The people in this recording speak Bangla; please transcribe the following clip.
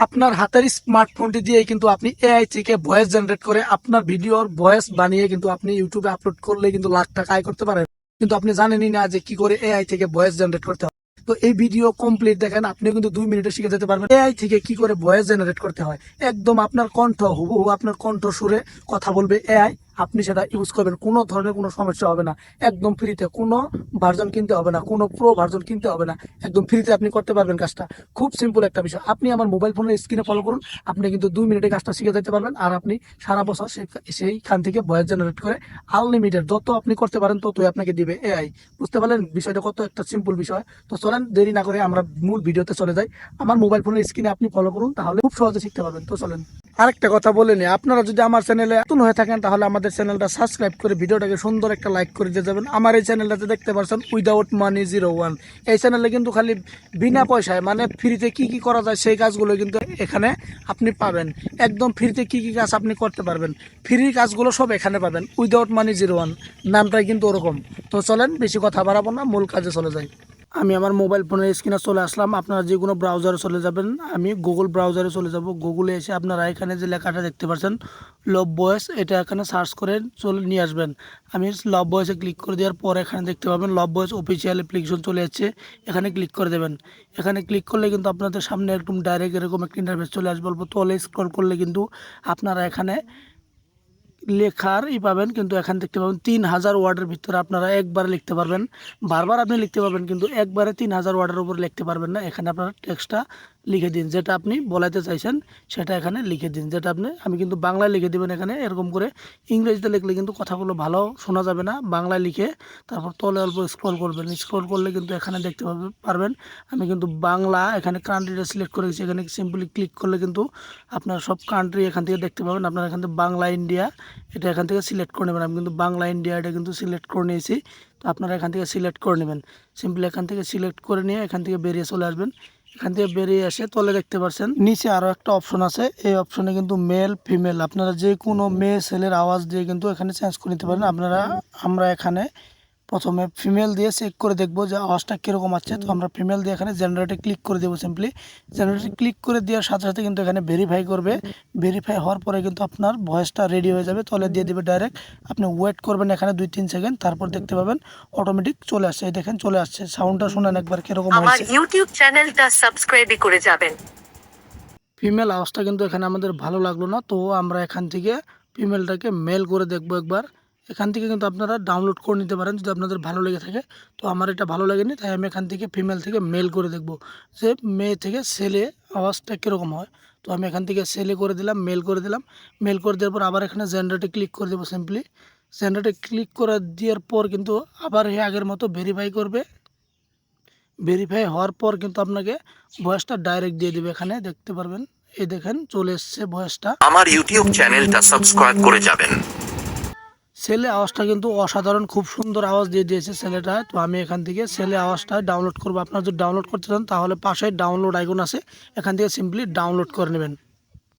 আপনার হাতের স্মার্টফোনটি দিয়ে কিন্তু আপনি এআই থেকে ভয়েস জেনারেট করে আপনার ভিডিওর ভয়েস বানিয়ে কিন্তু আপনি ইউটিউবে আপলোড করলে কিন্তু লাখ টাকা আয় করতে পারেন। কিন্তু আপনি জানেনই না যে কি করে এআই থেকে ভয়েস জেনারেট করতে হয়। তো এই ভিডিও কমপ্লিট দেখেন আপনি কিন্তু দুই মিনিটে শিখে যেতে পারবেন এআই থেকে কি করে ভয়েস জেনারেট করতে হয়। একদম আপনার কণ্ঠ, হুবহু আপনার কণ্ঠ সুরে কথা বলবে এআই আপনি সেটা ইউজ করবেন, কোনো ধরনের কোনো সমস্যা হবে না। একদম ফ্রিতে কোনো ভার্জন কিনতে হবে না, কোনো প্রো ভার্জন কিনতে হবে না। একদম ফ্রিতে আপনি করতে পারবেন কাজটা। খুব সিম্পল একটা বিষয়। আপনি আমার মোবাইল ফোনের স্ক্রিনে ফলো করুন, আপনি কিন্তু দুই মিনিটে কাজটা শিখে যেতে পারবেন আর আপনি সারা বছর সেইখান থেকে ভয়েস জেনারেট করে আনলিমিটেড যত আপনি করতে পারেন ততই আপনাকে দিবে এআই বুঝতে পারলেন? বিষয়টা কত একটা সিম্পল বিষয়। তো চলেন, দেরি না করে আমরা মূল ভিডিওতে চলে যাই। আমার মোবাইল ফোনের স্ক্রিনে আপনি ফলো করুন, তাহলে খুব সহজে শিখতে পারবেন। তো চলেন। আরেকটা কথা বলে নি, আপনারা যদি আমার চ্যানেলে নতুন হয়ে থাকেন, তাহলে আমাদের চ্যানেলটা সাবস্ক্রাইব করে ভিডিওটাকে সুন্দর একটা লাইক করে দিয়ে যাবেন। আমার এই চ্যানেলটাতে দেখতে পাচ্ছেন উইদাউট মানি জিরো ওয়ান এই চ্যানেলে কিন্তু খালি বিনা পয়সায় মানে ফ্রিতে কি কি করা যায় সেই কাজগুলো কিন্তু এখানে আপনি পাবেন। একদম ফ্রিতে কি কি কাজ আপনি করতে পারবেন। ফ্রি কাজগুলো সব এখানে পাবেন উইদাউট মানি জিরো ওয়ান নামটাই কিন্তু ওরকম। তো চলেন, বেশি কথা বাড়াবো না, মূল কাজে চলে যাই। আমি আমার মোবাইল ফোনের স্ক্রিনে চলে আসলাম। আপনারা যে কোনো ব্রাউজারে চলে যাবেন। আমি গুগল ব্রাউজারে চলে যাব। গুগলে এসে আপনারা এখানে যে লেখাটা দেখতে পাচ্ছেন লভ বয়েস এটা এখানে সার্চ করে চলে নিয়ে আসবেন। আমি লভ বয়েসে ক্লিক করে দেওয়ার পর এখানে দেখতে পাবেন লভ বয়েস অফিসিয়াল অ্যাপ্লিকেশন চলে যাচ্ছে এখানে ক্লিক করে দেবেন। এখানে ক্লিক করলে কিন্তু আপনাদের সামনে একদম ডাইরেক্ট এরকম একটা ইন্টারফেস চলে আসবে। অল্প তলে স্ক্রল করলে কিন্তু আপনারা এখানে লেখার ই পাবেন কিন্তু এখান দেখতে পাবেন তিন হাজার ওয়ার্ডের ভিতরে আপনারা একবারে লিখতে পারবেন। বারবার আপনি লিখতে পারবেন কিন্তু একবারে তিন হাজার ওয়ার্ডের উপর লিখতে পারবেন না। এখানে আপনারা টেক্সটটা লিখে দিন, যেটা আপনি বলাইতে চাইছেন সেটা এখানে লিখে দিন। যেটা আপনি, আমি কিন্তু বাংলায় লিখে দেবেন এখানে, এরকম করে ইংরেজিতে লিখলে কিন্তু কথাগুলো ভালো শোনা যাবে না। বাংলায় লিখে তারপর তলে অল্প স্ক্রল করবেন। স্ক্রল করলে কিন্তু এখানে দেখতে পারবেন। আমি কিন্তু বাংলা এখানে কান্ট্রিটা সিলেক্ট করে গেছি এখানে সিম্পলি ক্লিক করলে কিন্তু আপনার সব কান্ট্রি এখান থেকে দেখতে পাবেন। আপনার এখান থেকে বাংলা, ইন্ডিয়া, এটা এখান থেকে সিলেক্ট করে নেবেন। আমি কিন্তু বাংলা, ইন্ডিয়া এটা কিন্তু সিলেক্ট করে নিয়েছি। তো আপনারা এখান থেকে সিলেক্ট করে নেবেন। সিম্পলি এখান থেকে সিলেক্ট করে নিয়ে এখান থেকে বেরিয়ে চলে আসবেন। এখান থেকে বেরিয়ে এসে তলে দেখতে পাচ্ছেন নিচে আরও একটা অপশন আছে। এই অপশনে কিন্তু মেল ফিমেল আপনারা যে কোনো মেয়ে, ছেলের আওয়াজ দিয়ে কিন্তু এখানে চেঞ্জ করে নিতে পারেন। আপনারা, আমরা এখানে প্রথমে ফিমেল দিয়ে চেক করে দেখব যে আওয়াজটা কীরকম আছে। তো আমরা ফিমেল দিয়ে এখানে জেনারেটে ক্লিক করে দেবো সিম্পলি জেনারেটে ক্লিক করে দেওয়ার সাথে সাথে কিন্তু এখানে ভেরিফাই করবে। ভেরিফাই হওয়ার পরে কিন্তু আপনার ভয়েসটা রেডি হয়ে যাবে। তলে দিয়ে দেবে ডাইরেক্ট আপনি ওয়েট করবেন এখানে দুই তিন সেকেন্ড তারপর দেখতে পাবেন অটোমেটিক চলে আসছে। এই দেখেন চলে আসছে। সাউন্ডটা শুনেন একবার কীরকম আমার ইউটিউব চ্যানেলটা সাবস্ক্রাইব করে যাবেন। ফিমেল আওয়াজটা কিন্তু এখানে আমাদের ভালো লাগল না। তো আমরা এখান থেকে ফিমেলটাকে মেল করে দেখব একবার। এখান থেকে কিন্তু আপনারা ডাউনলোড করে নিতে পারেন যদি আপনাদের ভালো লেগে থাকে। তো আমার এটা ভালো লাগেনি, তাই আমি এখান থেকে ফিমেল থেকে মেল করে দেখব যে মেয়ে থেকে ছেলে আওয়াজটা কীরকম হয়। তো আমি এখান থেকে সেলে করে দিলাম মেল করে দিলাম। মেল করে দেওয়ার পর আবার এখানে জেনারেটে ক্লিক করে দেবো সিম্পলি জেনারেটে ক্লিক করে দেওয়ার পর কিন্তু আবার হে আগের মতো ভেরিফাই করবে। ভেরিফাই হওয়ার পর কিন্তু আপনাকে ভয়েসটা ডাইরেক্ট দিয়ে দেবে এখানে, দেখতে পারবেন। এই দেখেন চলে এসছে ভয়েসটা আমার ইউটিউব চ্যানেলটা সাবস্ক্রাইব করে যাবেন। ছেলে আওয়াজটা কিন্তু অসাধারণ, খুব সুন্দর আওয়াজ দিয়ে দিয়েছে ছেলেটা। তো আমি এখান থেকে ছেলে আওয়াজটা ডাউনলোড করব। আপনারা যদি ডাউনলোড করতে চান, তাহলে পাশে ডাউনলোড আইকন আছে। এখান থেকে সিম্পলি ডাউনলোড করে নেবেন।